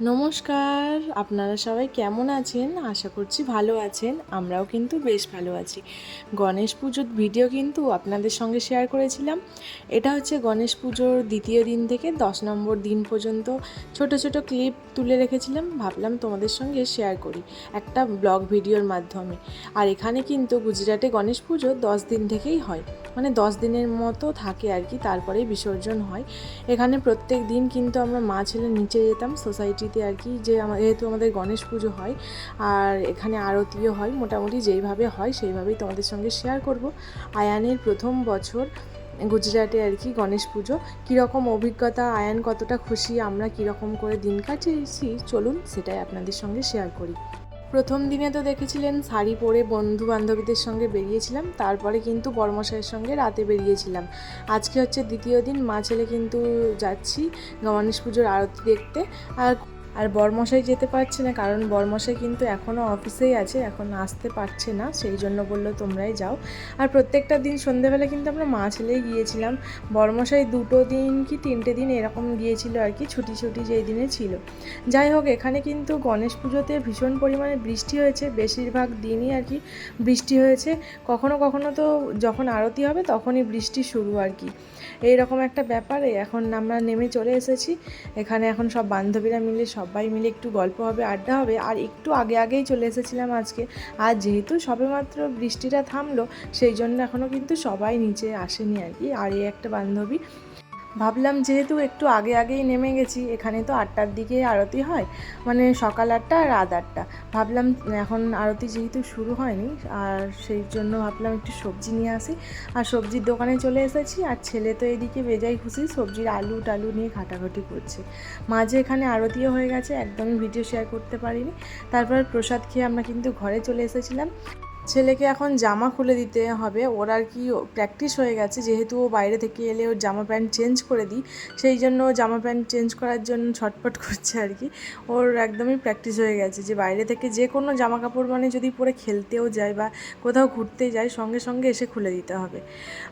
নমস্কার, আপনারা সবাই কেমন আছেন? আশা করছি ভালো আছেন, আমরাও কিন্তু বেশ ভালো আছি। গণেশ পুজোর ভিডিও কিন্তু আপনাদের সঙ্গে শেয়ার করেছিলাম। এটা হচ্ছে গণেশ পুজোর দ্বিতীয় দিন থেকে দশ নম্বর দিন পর্যন্ত ছোট ছোট ক্লিপ তুলে রেখেছিলাম। ভাবলাম তোমাদের সঙ্গে শেয়ার করি, একটা ব্লগ ভিডিওর মাধ্যমে। আর এখানে কিন্তু গুজরাটে গণেশ পুজো দশ দিন থেকেই হয়। মানে দশ দিনের মতো থাকে আর কি, তারপরেই বিসর্জন হয়। এখানে প্রত্যেক দিন কিন্তু আমরা মা ছেলে নিচে যেতাম সোসাইটিতে আর কি, যে যেহেতু আমাদের গণেশ পুজো হয় আর এখানে আরতিও হয়, মোটামুটি যেইভাবে হয় সেইভাবেই তোমাদের সঙ্গে শেয়ার করব। আয়ানের প্রথম বছর গুজরাটে আর কি গণেশ পুজো, কীরকম অভিজ্ঞতা, আয়ান কতটা খুশি, আমরা কীরকম করে দিন কাটিয়েছি, চলুন সেটাই আপনাদের সঙ্গে শেয়ার করি। প্রথম দিনে তো দেখেছিলেন শাড়ি পরে বন্ধু বান্ধবীদের সঙ্গে বেরিয়েছিলাম, তারপরে কিন্তু বর্মশাইয়ের সঙ্গে রাতে বেরিয়েছিলাম। আজকে হচ্ছে দ্বিতীয় দিন, মা ছেলে কিন্তু যাচ্ছি গণেশ পুজোর আরতি দেখতে। আর আর বরমশাই যেতে পারছে না, কারণ বরমশাই কিন্তু এখনও অফিসেই আছে, এখন আসতে পারছে না, সেই জন্য বলল তোমরাই যাও। আর প্রত্যেকটা দিন সন্ধেবেলা কিন্তু আমরা মা ছেলেই গিয়েছিলাম। বরমশাই দুটো দিন কি তিনটে দিন এরকম গিয়েছিল আর কি, ছুটি ছুটি যেই দিনে ছিল। যাই হোক, এখানে কিন্তু গণেশ পুজোতে ভীষণ পরিমাণে বৃষ্টি হয়েছে, বেশিরভাগ দিনই আর কি বৃষ্টি হয়েছে। কখনো কখনো তো যখন আরতি হবে তখনই বৃষ্টি শুরু আর কি। এইরকম একটা ব্যাপারে এখন আমরা নেমে চলে এসেছি। এখানে এখন সব বান্ধবীরা মিলে সবাই মিলে একটু গল্প হবে, আড্ডা হবে। আর একটু আগে আগেই চলে এসেছিলাম আজকে। আর যেহেতু সবেমাত্র বৃষ্টিটা থামলো, সেই জন্য এখনও কিন্তু সবাই নিচে আসেনি আর কি। আর এই একটা বান্ধবী ভাবলাম যেহেতু একটু আগে আগেই নেমে গেছি, এখানে তো আটটার দিকে আরতি হয় মানে সকাল আটটা আর রাত আটটা। ভাবলাম এখন আরতি যেহেতু শুরু হয়নি, আর সেই জন্য ভাবলাম একটু সবজি নিয়ে আসি। আর সবজির দোকানে চলে এসেছি, আর ছেলে তো এদিকে বেজাই খুশি, সবজির আলু টালু নিয়ে ঘাটাঘাটি করছে। মাঝে এখানে আরতিও হয়ে গেছে, একদমই ভিডিও শেয়ার করতে পারিনি। তারপর প্রসাদ খেয়ে আমরা কিন্তু ঘরে চলে এসেছিলাম। ছেলেকে এখন জামা খুলে দিতে হবে। ওর আর কি প্র্যাকটিস হয়ে গেছে। যেহেতু ও বাইরে থেকে এলে ওর জামা প্যান্ট চেঞ্জ করে দিই, সেই জন্য জামা প্যান্ট চেঞ্জ করার জন্য ছটপট করছে আর কি। ওর একদমই প্র্যাকটিস হয়ে গেছে যে বাইরে থেকে যে কোনো জামা কাপড় মানে যদি পরে খেলতেও যায় বা কোথাও ঘুরতে যায়, সঙ্গে সঙ্গে এসে খুলে দিতে হবে।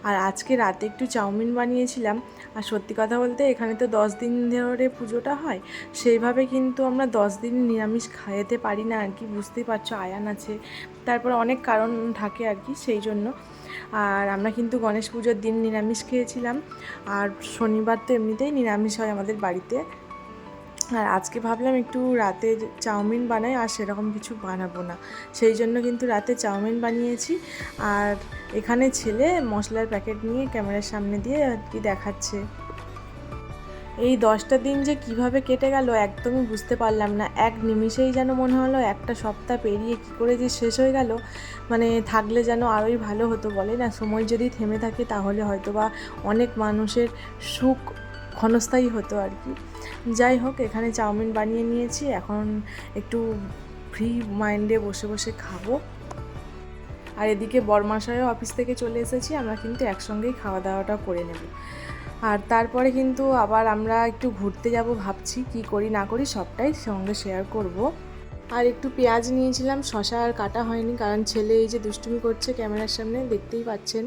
আর আজকে রাতে একটু চাউমিন বানিয়েছিলাম। আর সত্যি কথা বলতে এখানে তো দশ দিন ধরে পুজোটা হয়। সেইভাবে কিন্তু আমরা দশ দিন নিরামিষ খাইতে পারি না আর কি। বুঝতেই পারছ, আয়ান আছে তারপর অনেক কারণ থাকে আর কি, সেই জন্য। আর আমরা কিন্তু গণেশ পুজোর দিন নিরামিষ খেয়েছিলাম। আর শনিবার তো এমনিতেই নিরামিষ হয় আমাদের বাড়িতে। আর আজকে ভাবলাম একটু রাতে চাউমিন বানাই, আর সেরকম কিছু বানাবো না। সেই জন্য কিন্তু রাতে চাউমিন বানিয়েছি। আর এখানে ছেলে মশলার প্যাকেট নিয়ে ক্যামেরার সামনে দিয়ে আর কি দেখাচ্ছে। এই দশটা দিন যে কীভাবে কেটে গেল একদমই বুঝতে পারলাম না। এক নিমিষেই যেন মনে হলো একটা সপ্তাহ পেরিয়ে কী করে যে শেষ হয়ে গেল মানে থাকলে যেন আরোই ভালো হতো বলে না? সময় যদি থেমে থাকে তাহলে হয়তো বা অনেক মানুষের সুখ ক্ষণস্থায়ী হতো আর কি। যাই হোক, এখানে চাউমিন বানিয়ে নিয়েছি। এখন একটু ফ্রি মাইন্ডে বসে বসে খাব। আর এদিকে বরমাসায়ও অফিস থেকে চলে এসেছি, আমরা কিন্তু একসঙ্গেই খাওয়া দাওয়াটা করে নেব। আর তারপরে কিন্তু আবার আমরা একটু ঘুরতে যাব ভাবছি, কি করি না করি সবটাই সঙ্গে শেয়ার করব। আর একটু পেঁয়াজ নিয়েছিলাম, শশা আর কাটা হয়নি কারণ ছেলে এই যে দুষ্টুমি করছে ক্যামেরার সামনে দেখতেই পাচ্ছেন।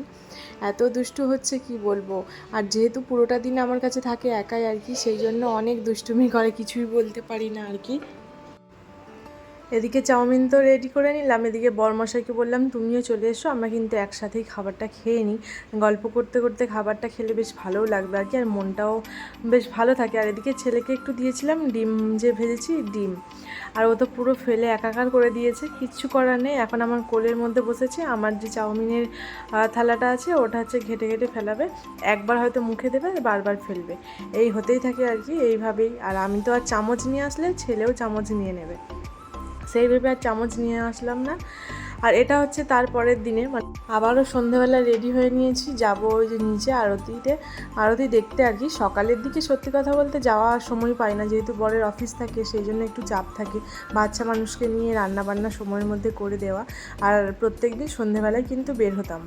এত দুষ্টু হচ্ছে কি বলব? আর যেহেতু পুরোটা দিন আমার কাছে থাকে একাই আর কি, সেই জন্য অনেক দুষ্টুমি করে, কিছুই বলতে পারি না আর কি। এদিকে চাউমিন তো রেডি করে নিলাম, এদিকে বরমশাইকে বললাম, তুমিও চলে এসো, আমরা কিন্তু একসাথেই খাবারটা খেয়ে নিই। গল্প করতে করতে খাবারটা খেলে বেশ ভালোও লাগবে আর কি, আর মনটাও বেশ ভালো থাকে। আর এদিকে ছেলেকে একটু দিয়েছিলাম ডিম যে ভেজেছি, ডিম। আর ও তো পুরো ফেলে একাকার করে দিয়েছে, কিচ্ছু করার নেই। এখন আমার কোলের মধ্যে বসেছে, আমার যে চাউমিনের থালাটা আছে, ওটা হচ্ছে ঘেটে ঘেটে ফেলাবে। একবার হয়তো মুখে দেবে, বারবার ফেলবে। এই হতেই থাকে আর কি, এইভাবেই। আর আমি তো আর চামচ নিয়ে আসলে ছেলেও চামচ নিয়ে নেবে। সেই ভেবে আর চামচ নিয়ে আসলাম না। আর এটা হচ্ছে তারপরের দিনে মানে। আবারও সন্ধেবেলা রেডি হয়ে নিয়েছি, যাব ওই যে নিচে আরতিতে। আরতি দেখতে আর কি, সকালের দিকে সত্যি কথা বলতে যাওয়া সময় পাই না, যেহেতু বরের অফিস থাকে, সেই জন্য একটু চাপ থাকে। বাচ্চা মানুষকে নিয়ে রান্না বান্না সময়ের মধ্যে করে দেওয়া। আর প্রত্যেক দিন সন্ধেবেলায় কিন্তু বের হতাম।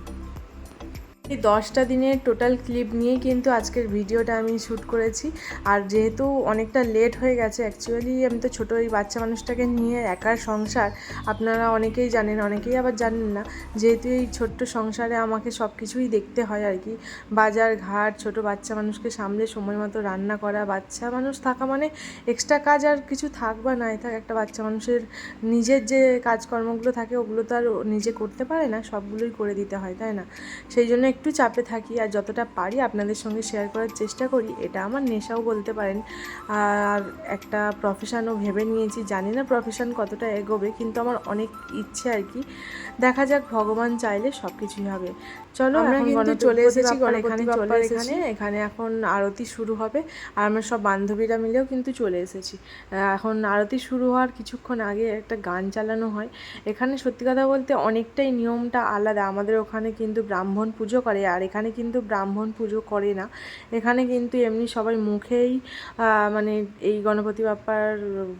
এই দশটা দিনের টোটাল ক্লিপ নিয়েই কিন্তু আজকের ভিডিওটা আমি শ্যুট করেছি। আর যেহেতু অনেকটা লেট হয়ে গেছে অ্যাকচুয়ালি আমি তো ছোটো, এই বাচ্চা মানুষটাকে নিয়ে একার সংসার, আপনারা অনেকেই জানেন, অনেকেই আবার জানেন না, যেহেতু এই ছোট্ট সংসারে আমাকে সব কিছুই দেখতে হয় আর কি। বাজার, ঘাট, ছোট বাচ্চা মানুষকে সামলে সময় মতো রান্না করা, বাচ্চা মানুষ থাকা মানে এক্সট্রা কাজ আর কিছু থাক বা নাই থাক, একটা বাচ্চা মানুষের নিজের যে কাজকর্মগুলো থাকে, ওগুলো তো আর নিজে করতে পারে না, সবগুলোই করে দিতে হয়, তাই না? সেই জন্য একটু চাপে থাকি আর যতটা পারি আপনাদের সঙ্গে শেয়ার করার চেষ্টা করি এটা আমার নেশাও বলতে পারেন। আর একটা প্রফেশনও ভেবে নিয়েছি জানি না প্রফেশন কতটা এগোবে কিন্তু আমার অনেক ইচ্ছে আর কি। দেখা যাক ভগবান চাইলে সব কিছুই হবে। চলো আমরা কিন্তু চলে এসেছি এখানে চলে এখানে এখানে এখন আরতি শুরু হবে। আর আমরা সব বান্ধবীরা মিলেও কিন্তু চলে এসেছি। এখন আরতি শুরু হওয়ার কিছুক্ষণ আগে একটা গান চালানো হয়। এখানে সত্যি কথা বলতে অনেকটাই নিয়মটা আলাদা। আমাদের ওখানে কিন্তু ব্রাহ্মণ পুজো করে আর এখানে কিন্তু ব্রাহ্মণ পুজো করে না। এখানে কিন্তু এমনি সবাই মুখেই মানে এই গণপতি বাপ্পার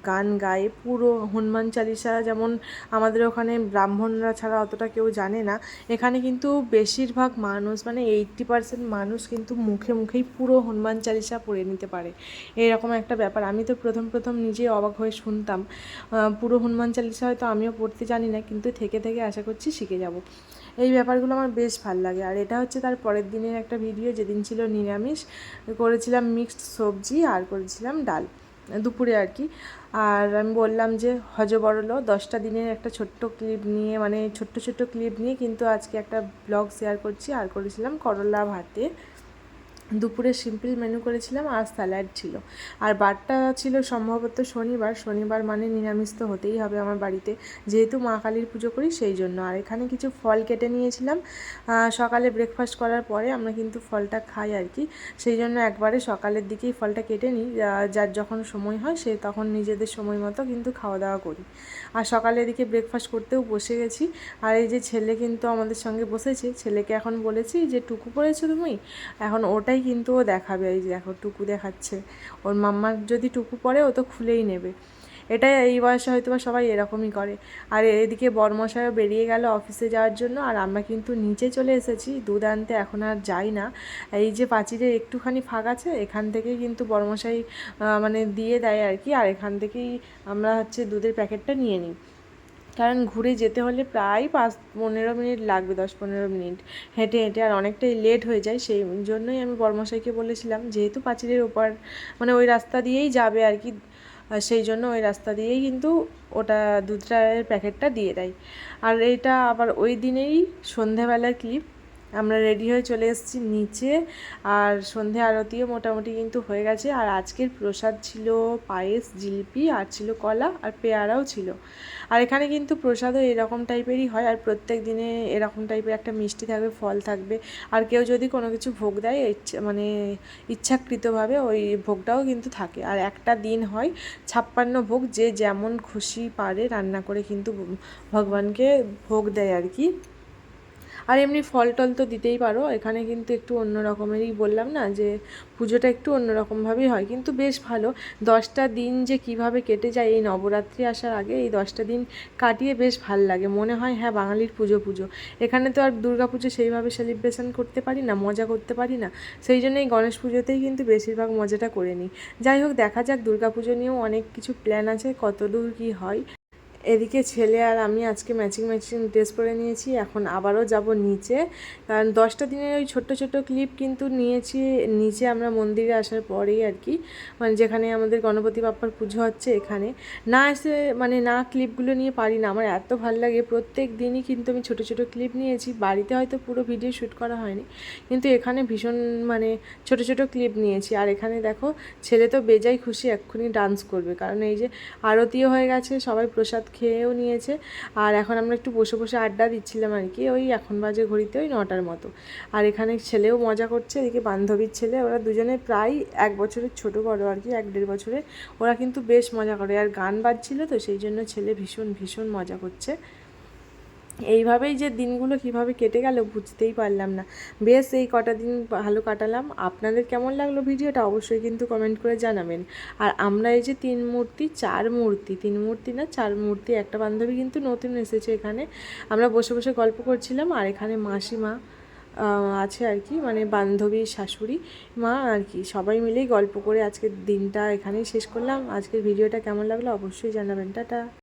গান গায়। পুরো হনুমান চালিসা যেমন আমাদের ওখানে ব্রাহ্মণরা ছাড়া অতটা কেউ জানে না। এখানে কিন্তু বেশিরভাগ মানুষ মানে এইট্টি পার্সেন্ট মানুষ কিন্তু মুখে মুখেই পুরো হনুমান চালিসা পড়ে নিতে পারে। এরকম একটা ব্যাপার। আমি তো প্রথম প্রথম নিজে অবাক হয়ে শুনতাম। পুরো হনুমান চালিসা হয়তো আমিও পড়তে জানি না, কিন্তু থেকে থেকে আশা করছি শিখে যাব। এই ব্যাপারগুলো আমার বেশ ভালো লাগে। আর এটা হচ্ছে তার পরের দিনের একটা ভিডিও যেদিন ছিল নিরামিষ। করেছিলাম মিক্সড সবজি আর করেছিলাম ডাল, দুপুরে আর কি। আর আমি বললাম যে হজ বড়লো দশটা দিনের একটা ছোট্ট ক্লিপ নিয়ে মানে ছোট্ট ছোট্ট ক্লিপ নিয়ে কিন্তু আজকে একটা ব্লগ শেয়ার করছি। আর করেছিলাম করলা ভাতে দুপুরে সিম্পল মেনু করেছিলাম আর স্যালাড ছিল। আর বারটা ছিল সম্ভবত শনিবার। শনিবার মানে নিরামিষ তো হতেই হবে আমার বাড়িতে। যেহেতু মা কালীর পুজো করি, সেই জন্য। আর এখানে কিছু ফল কেটে নিয়েছিলাম। সকালে ব্রেকফাস্ট করার পরে আমরা কিন্তু ফলটা খাই আর কি। সেই জন্য একবারে সকালের দিকেই ফলটা কেটে নিই। যার যখন সময় হয়, সে তখন নিজেদের সময় মতো কিন্তু খাওয়া দাওয়া করি। আর সকালের দিকে ব্রেকফাস্ট করতেও বসে গেছি। আর এই যে ছেলে কিন্তু আমাদের সঙ্গে বসেছে, ছেলেকে এখন বলেছি যে, টুকু পড়েছো তুমি? এখন ওটাই কিন্তু ও দেখাবে, এই দেখো টুকু দেখাচ্ছে। ওর মাম্মার যদি টুকু পরে, ও তো খুলেই নেবে। এটাই এই বয়সে হয়তো বা সবাই এরকমই করে। আর এদিকে বরমশাইও বেরিয়ে গেল অফিসে যাওয়ার জন্য, আর আমরা কিন্তু নিচে চলে এসেছি। দুধ আনতে এখন আর যাই না। এই যে পাঁচিরের একটুখানি ফাঁক আছে, এখান থেকেই কিন্তু বরমশাই মানে দিয়ে দেয় আর কি। আর এখান থেকেই আমরা হচ্ছে দুধের প্যাকেটটা নিয়ে নিই। কারণ ঘুরে যেতে হলে প্রায় পাঁচ, পনেরো মিনিট লাগবে, দশ, পনেরো মিনিট। হেঁটে হেঁটে আর অনেকটাই লেট হয়ে যায়। সেই জন্যই আমি বর্মশাইকে বলেছিলাম, যেহেতু পাঁচিলের ওপার মানে ওই রাস্তা দিয়েই যাবে আর কি সেই জন্য ওই রাস্তা দিয়েই কিন্তু ওটা দুধটার প্যাকেটটা দিয়ে দেয়। আর এটা আবার ওই দিনেই সন্ধেবেলার ক্লিপ আমরা রেডি হয়ে চলে এসেছি নিচে। আর সন্ধে আরতিও মোটামুটি কিন্তু হয়ে গেছে। আর আজকের প্রসাদ ছিল পায়েস, জিলিপি, আর ছিল কলা, আর পেয়ারাও ছিল। আর এখানে কিন্তু প্রসাদও এরকম টাইপেরই হয়। আর প্রত্যেক দিনে এরকম টাইপের একটা মিষ্টি থাকবে, ফল থাকবে। আর কেউ যদি কোনো কিছু ভোগ দেয় মানে ইচ্ছাকৃতভাবে ওই ভোগটাও কিন্তু থাকে। আর একটা দিন হয় ছাপ্পান্ন ভোগ, যে যেমন খুশি পারে রান্না করে কিন্তু ভগবানকে ভোগ দেয় আর কি। আর এমনি ফল টল তো দিতেই পারো। এখানে কিন্তু একটু অন্য রকমেরই বললাম না যে, পুজোটা একটু অন্য রকমভাবেই হয়। কিন্তু বেশ ভালো। দশটা দিন যে কীভাবে কেটে যায়, এই নবরাত্রি আসার আগে এই দশটা দিন কাটিয়ে বেশ ভালো লাগে। মনে হয় হ্যাঁ বাঙালির পুজো পুজো। এখানে তো আর দুর্গা পুজো সেইভাবে সেলিব্রেশন করতে পারি না, মজা করতে পারি না। সেই জন্য এই গণেশ পুজোতেই কিন্তু বেশিরভাগ মজাটা করে নিই। যাই হোক, দেখা যাক দুর্গা পুজো নিয়েও অনেক কিছু প্ল্যান আছে কত দূর কী হয়। এদিকে ছেলে আর আমি আজকে ম্যাচিং ম্যাচিং ড্রেস পরে নিয়েছি, এখন আবারও যাব নিচে। কারণ দশটা দিনের ওই ছোট্ট ছোট্ট ক্লিপ কিন্তু নিয়েছি, নিচে আমরা মন্দিরে আসার পরেই আর কি। মানে যেখানে আমাদের গণপতি বাপ্পার পুজো হচ্ছে এখানে। না এসে মানে না ক্লিপগুলো নিয়ে পারি না, আমার এত ভালো লাগে। প্রত্যেক দিনই কিন্তু আমি ছোট ছোট ক্লিপ নিয়েছি, বাড়িতে হয়তো পুরো ভিডিও শ্যুট করা হয়নি, কিন্তু এখানে ভীষণ মানে ছোট ছোট ক্লিপ নিয়েছি। আর এখানে দেখো, ছেলে তো বেজাই খুশি, এক্ষুনি ডান্স করবে। কারণ এই যে আরতিও হয়ে গেছে, সবাই প্রসাদ খেয়েও নিয়েছে। আর এখন আমরা একটু বসে বসে আড্ডা দিচ্ছিলাম আর কি, ওই এখন বাজে ঘড়িতে ওই নটার মতো। আর এখানে ছেলেও মজা করছে, এদিকে বান্ধবীর ছেলে, ওরা দুজনে প্রায় এক বছরের ছোট বড় আর কি, এক দেড় বছরে ওরা কিন্তু বেশ মজা করে, আর গান বাজছিল তো, সেই জন্য ছেলে ভীষণ ভীষণ মজা করছে। এইভাবেই যে দিনগুলো কীভাবে কেটে গেল বুঝতেই পারলাম না। বেশ, এই কটা দিন ভালো কাটালাম। আপনাদের কেমন লাগল ভিডিওটা অবশ্যই কিন্তু কমেন্ট করে জানাবেন। আর আমরা এই যে তিন মূর্তি, চার মূর্তি, তিন মূর্তি না, চার মূর্তি, একটা বান্ধবী কিন্তু নতুন এসেছে এখানে। আমরা বসে বসে গল্প করছিলাম আর এখানে মাসিমা আছে আর কি মানে বান্ধবী শাশুড়ি, মা আর কি, সবাই মিলেই গল্প করে আজকের দিনটা এখানেই শেষ করলাম। আজকের ভিডিওটা কেমন লাগল অবশ্যই জানাবেন। টাটা।